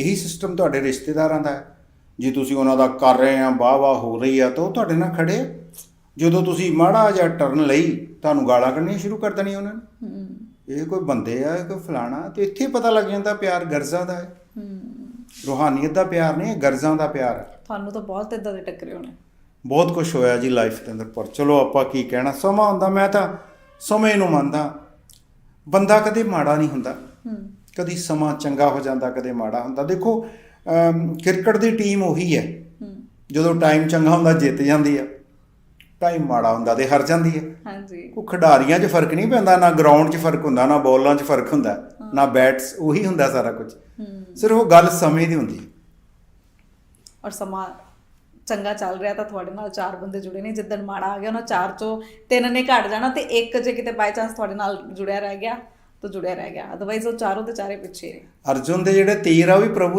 ਇਹੀ ਸਿਸਟਮ ਤੁਹਾਡੇ ਰਿਸ਼ਤੇਦਾਰਾਂ ਦਾ ਹੈ। ਜੇ ਤੁਸੀਂ ਉਹਨਾਂ ਦਾ ਕਰ ਰਹੇ ਆ ਵਾਹ ਵਾਹ ਹੋ ਰਹੀ ਆ ਤਾਂ ਉਹ ਤੁਹਾਡੇ ਨਾਲ ਖੜੇ। ਜਦੋਂ ਤੁਸੀਂ ਮਾੜਾ ਜਿਹਾ ਟਰਨ ਲਈ ਤੁਹਾਨੂੰ ਗਾਲਾਂ ਕੱਢਣੀਆਂ ਸ਼ੁਰੂ ਕਰ ਦੇਣੀਆਂ ਉਹਨਾਂ ਨੇ। ਇਹ ਕੋਈ ਬੰਦੇ ਆ ਕੋਈ ਫਲਾਣਾ ਤੇ ਇੱਥੇ ਪਤਾ ਲੱਗ ਜਾਂਦਾ ਪਿਆਰ ਗਰਜ਼ਾਂ ਦਾ ਹੈ। ਰੂਹਾਨੀਅਤ ਦਾ ਪਿਆਰ ਨਹੀਂ ਗਰਜ਼ਾਂ ਦਾ ਪਿਆਰ ਹੈ। ਤੁਹਾਨੂੰ ਤਾਂ ਬਹੁਤ ਇਦਾਂ ਦੇ ਟੱਕਰੇ ਹੋਣੇ। ਬਹੁਤ ਕੁਝ ਹੋਇਆ ਜੀ ਲਾਈਫ ਦੇ ਅੰਦਰ ਪਰ। ਚਲੋ ਆਪਾਂ ਕੀ ਕਹਿਣਾ ਸਮਾਂ ਹੁੰਦਾ ਮੈਂ ਤਾਂ ਸਮੇਂ ਨੂੰ ਮੰਨਦਾ। ਬੰਦਾ ਕਦੇ ਮਾੜਾ ਨਹੀਂ ਹੁੰਦਾ। ਹੂੰ। ਕਦੀ ਸਮਾਂ ਚੰਗਾ ਹੋ ਜਾਂਦਾ ਕਦੇ ਮਾੜਾ ਹੁੰਦਾ। ਦੇਖੋ ਕ੍ਰਿਕਟ ਦੀ ਟੀਮ ਉਹੀ ਹੈ। ਹੂੰ। ਜਦੋਂ ਟਾਈਮ ਚੰਗਾ ਹੁੰਦਾ ਜਿੱਤ ਜਾਂਦੀ ਆ ਟਾਈਮ ਮਾੜਾ ਹੁੰਦਾ ਤੇ ਹਾਰ ਜਾਂਦੀ ਹੈ। ਹਾਂਜੀ। ਉਹ ਖਿਡਾਰੀਆਂ 'ਚ ਫ਼ਰਕ ਨਹੀਂ ਪੈਂਦਾ ਨਾ ਗਰਾਊਂਡ 'ਚ ਫ਼ਰਕ ਹੁੰਦਾ ਨਾ ਬੋਲਾਂ 'ਚ ਫ਼ਰਕ ਹੁੰਦਾ ਨਾ ਬੈਟਸ ਉਹੀ ਹੁੰਦਾ ਸਾਰਾ ਕੁਝ। ਹੂੰ। ਸਿਰਫ ਉਹ ਗੱਲ ਸਮੇਂ ਦੀ ਹੁੰਦੀ ਹੈ। ਔਰ ਸਮਾਂ ਚੰਗਾ ਚੱਲ ਰਿਹਾ ਤਾਂ ਤੁਹਾਡੇ ਨਾਲ ਚਾਰ ਬੰਦੇ ਜੁੜੇ ਨੇ। ਜਿੱਦਣ ਮਾੜਾ ਆ ਗਿਆ ਉਹਨਾਂ ਚਾਰ ਚੋਂ ਤਿੰਨ ਨੇ ਘਟ ਜਾਣਾ ਤੇ ਇੱਕ ਜੇ ਕਿਤੇ ਬਾਈ ਚਾਂਸ ਤੁਹਾਡੇ ਨਾਲ ਜੁੜਿਆ ਰਹਿ ਗਿਆ। ਤਾਂ ਜੁੜਿਆ ਰਹਿ ਗਿਆ। ਅਦਰਵਾਈਜ਼ ਉਹ ਚਾਰੋਂ ਦੇ ਚਾਰੇ ਪਿੱਛੇ ਨੇ ਅਰਜੁਨ ਦੇ ਜਿਹੜੇ ਤੀਰ ਆ ਉਹ ਵੀ ਪ੍ਰਭੂ